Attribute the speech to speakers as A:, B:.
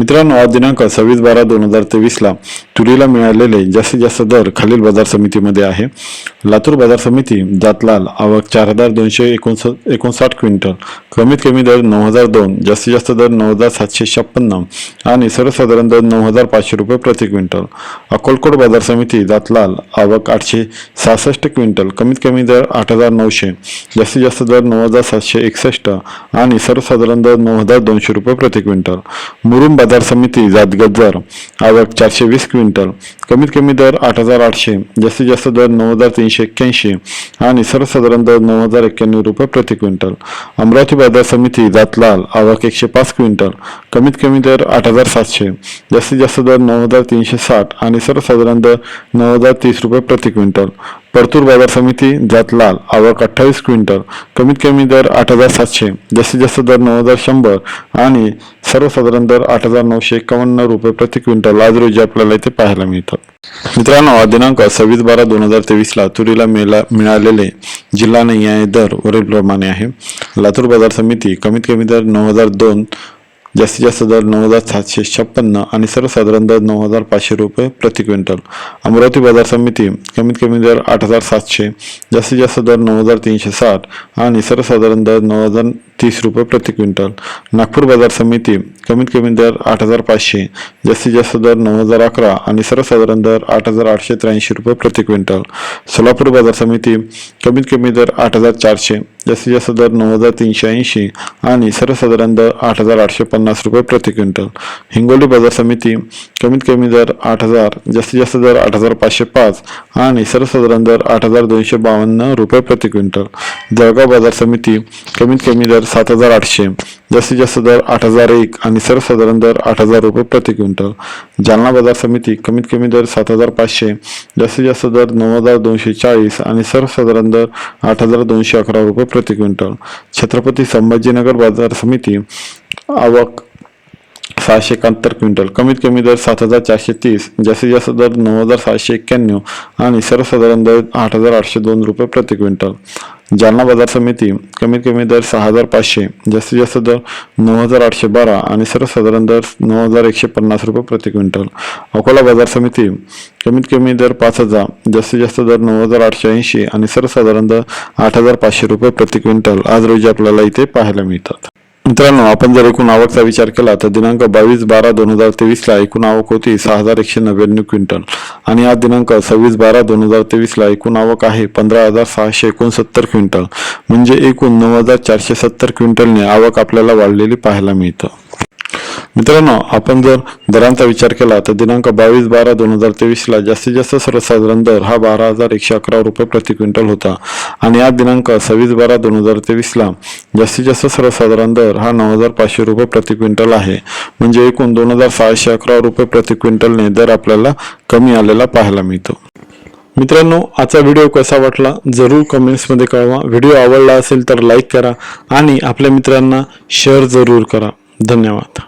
A: मित्रांनो आज दिनांक सव्वीस बारा दोन हजार तेवीसला तुरीला मिळालेले जास्तीत जास्त दर खालील बाजार समितीमध्ये आहे. लातूर बाजार समिती जातलाल आवक चार हजार दोनशे एकोणस एकोणसाठ क्विंटल कमीत कमी दर नऊ हजार दोन जास्तीत जास्त दर नऊ हजार सातशे छप्पन्न आणि सर्वसाधारण दर नऊ हजार पाचशे रुपये प्रति क्विंटल. अकोलकोट बाजार समिती जातलाल आवक आठशे सहासष्ट क्विंटल कमीत कमी दर आठ हजार नऊशे जास्तीत जास्त दर नऊ हजार सातशे एकसष्ट आणि सर्वसाधारण दर नऊ हजार दोनशे रुपये प्रति क्विंटल. मुरुम बाजार समिती जातगत दर आवक चारशे वीस क्विंटल कमीत कमी दर आठ हजार आठशे जास्तीत जास्त दर नऊ हजार तीनशे एक्क्याऐंशी आणि सर्वसाधारण दर नऊ हजार एक्क्याण्णव रुपये प्रति क्विंटल. अमरावती बाजार समिती जातलाल आवक एकशे पाच क्विंटल कमीत कमी दर आठ हजार सातशे जास्तीत जास्त दर नऊ हजार तीनशे साठ आणि सर्वसाधारण दर नऊ हजार तीस रुपये प्रति क्विंटल. परतूर बाजार समिती जातलाल आवक अठ्ठावीस क्विंटल कमीत कमी दर आठ हजार सातशे जास्तीत जास्त दर नऊ हजार शंभर आणि सर्वसाधारण दर आठ हजार नऊशे एकावन्न रुपये प्रति क्विंटल आज रोजी आपल्याला इथे पाहायला मिळतात. मित्रांनो दिनांक सव्वीस बारा दोन हजार तेवीसला तुरीला मिळा मिळालेले जिल्हा न्याय दर वरीलप्रमाणे आहे. लातूर बाजार समिती कमीत कमी दर नऊ हजार दोन जास्तीत जास्त दर नऊ हजार सातशे छप्पन्न आणि सर्वसाधारण दर नऊ हजार पाचशे रुपये प्रति क्विंटल. अमरावती बाजार समिती कमीत कमी दर आठ हजार सातशे जास्तीत जास्त दर नऊ हजार तीनशे साठ आणि सर्वसाधारण दर नऊ हजार तीस रुपये प्रति क्विंटल. नागपूर बाजार समिती कमीत कमी दर आठ हजार पाचशे जास्तीत जास्त दर नऊ हजार अकरा आणि सर्वसाधारण दर आठ हजार आठशे त्र्याऐंशी रुपये प्रति क्विंटल. सोलापूर बाजार समिती कमीत कमी दर आठ हजार चारशे. जास्तीत जास्त दर नऊ हजार तीनशे ऐंशी आणि सर्वसाधारण दर आठ हजार आठशे पन्नास रुपये प्रति क्विंटल. हिंगोली बाजार समिती कमीत कमी दर आठ हजार जास्तीत जास्त दर आठ हजार पाचशे पाच आणि सर्वसाधारण दर आठ हजार दोनशे बावन्न रुपये प्रति क्विंटल. जळगाव बाजार समिती कमीत कमी दर सात हजार आठशे. जास्तीत जास्त दर आठ हजार एक आणि सर्वसाधारण दर आठ हजार रुपये प्रति क्विंटल जालना बाजार समिती कमीत कमी दर सात हजार पाचशे जास्तीत जास्त दर नऊ हजार दोनशे चाळीस आणि सर्वसाधारण दर आठ हजार दोनशे अकरा रुपये प्रति क्विंटल. छत्रपती संभाजीनगर बाजार समिती आवक सहाशे एकाहत्तर क्विंटल कमीत कमी दर सात हजार चारशे तीस जास्तीत जास्त दर नऊ हजार सहाशे एक्क्याण्णव आणि सर्वसाधारण दर आठ हजार आठशे दोन रुपये प्रति क्विंटल. जालना बाजार समिती कमीत कमी दर सहा हजार पाचशे जास्तीत जास्त दर नऊ हजार आठशे बारा आणि सर्वसाधारण दर नऊ हजार एकशे पन्नास रुपये प्रति क्विंटल. अकोला बाजार समिती कमीत कमी दर पाच हजार जास्तीत जास्त दर नऊ हजार आठशे ऐंशी आणि सर्वसाधारण दर आठ हजार पाचशे रुपये प्रति क्विंटल. आज रोजी आपल्याला इथे पाहायला मिळतात. मित्रांनो आपण जर एकूण आवकचा विचार केला तर दिनांक बावीस बारा दोन हजार तेवीसला एकूण आवक होती सहा हजार एकशे नव्याण्णव क्विंटल. आणि आज दिनांक सव्वीस बारा दोन हजार तेवीसला एकूण आवक आहे पंधरा हजार सहाशे एकोणसत्तर क्विंटल. म्हणजे एकूण नऊ हजार चारशे सत्तर क्विंटलने आवक आपल्याला वाढलेली पाहायला मिळतं. मित्रांनो आपण जर दरांचा विचार केला तर दिनांक बावीस बारा दोन हजार तेवीसला जास्तीत जास्त सर्वसाधारण दर हा बारा हजार एकशे अकरा रुपये प्रति क्विंटल होता. आणि आज दिनांक सव्वीस बारा दोन हजार तेवीसला जास्तीत जास्त सर्वसाधारण दर हा नऊ हजार पाचशे रुपये प्रति क्विंटल आहे. म्हणजे एकूण दोन हजार सहाशे अकरा रुपये प्रति क्विंटलने दर आपल्याला कमी आलेला पाहायला मिळतो. मित्रांनो आजचा व्हिडिओ कसा वाटला जरूर कमेंट्समध्ये कळवा. व्हिडिओ आवडला असेल तर लाईक करा आणि आपल्या मित्रांना शेअर जरूर करा. धन्यवाद.